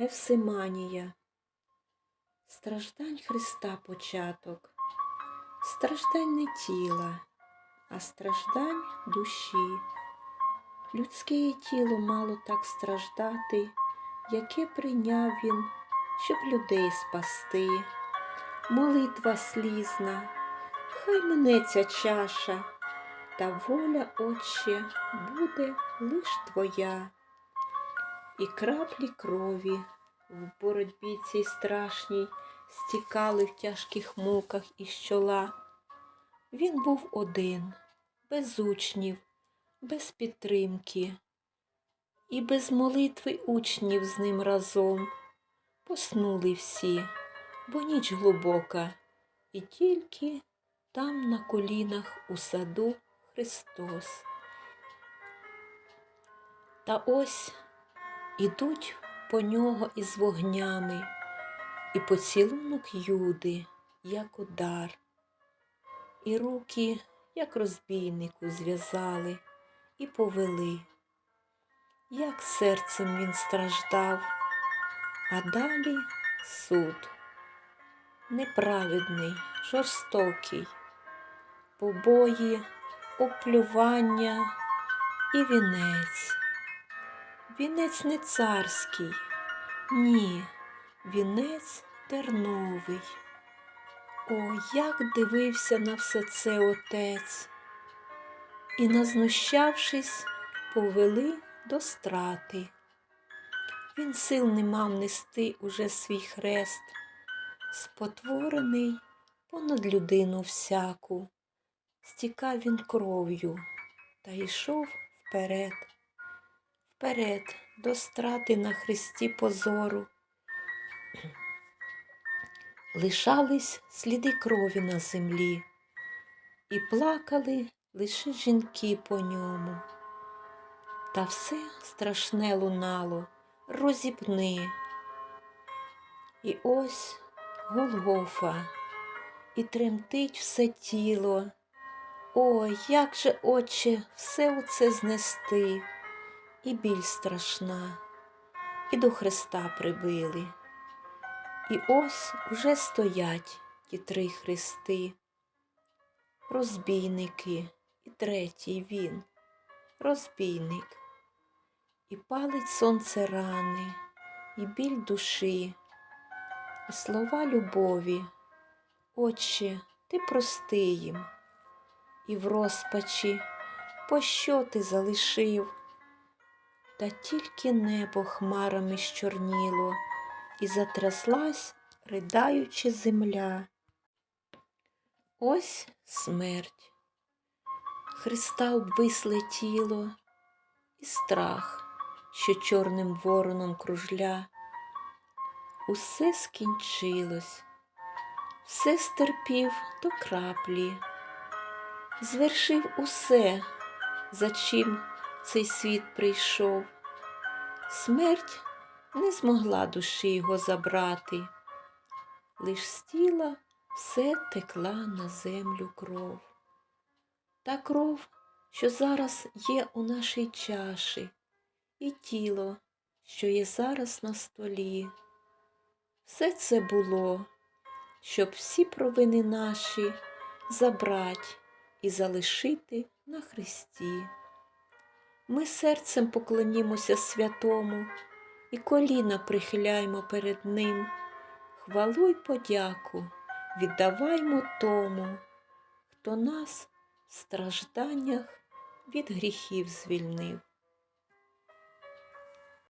Гефсиманія, страждань Христа початок, страждань не тіла, а страждань душі. Людське тіло мало так страждати, яке прийняв він, щоб людей спасти. Молитва слізна, хай минеться чаша, та воля, Отче, буде лиш твоя і краплі крові в боротьбі цій страшній стікали в тяжких муках із чола. Він був один, без учнів, без підтримки, і без молитви учнів з ним разом. Поснули всі, бо ніч глибока, і тільки там на колінах у саду Христос. Та ось Ідуть по нього із вогнями, і поцілунок Юди, як удар, і руки, як розбійнику, зв'язали і повели, як серцем він страждав, а далі суд, неправедний, жорстокий, побої, оплювання і вінець. Вінець не царський, ні, вінець терновий. О, як дивився на все це отець, і, назнущавшись, повели до страти. Він сил не мав нести уже свій хрест, спотворений понад людину всяку, стікав він кров'ю та йшов вперед вперед до страти на хресті позору. Лишались сліди крові на землі, і плакали лише жінки по ньому. Та все страшне лунало, розіпни. І ось Голгофа, і тремтить все тіло. Ой, як же, Отче, все оце знести і біль страшна, і до Христа прибили. І ось уже стоять ті три хрести, розбійники, і третій він, розбійник, і палить сонце рани, і біль душі, і слова любові, Отче, ти прости їм, і в розпачі, пощо ти залишив? Та тільки небо хмарами щорніло, і затряслась, ридаючи земля. Ось смерть, Христа обвисле тіло, і страх, що чорним вороном кружля. Усе скінчилось, все стерпів до краплі, звершив усе, за чим цей світ прийшов. Смерть не змогла душі його забрати, лиш з тіла все текла на землю кров. Та кров, що зараз є у нашій чаші, і тіло, що є зараз на столі. Все це було, щоб всі провини наші забрать і залишити на Христі. Ми серцем поклонімося святому і коліна прихиляймо перед Ним, хвалу й подяку віддаваймо тому, хто нас в стражданнях від гріхів звільнив.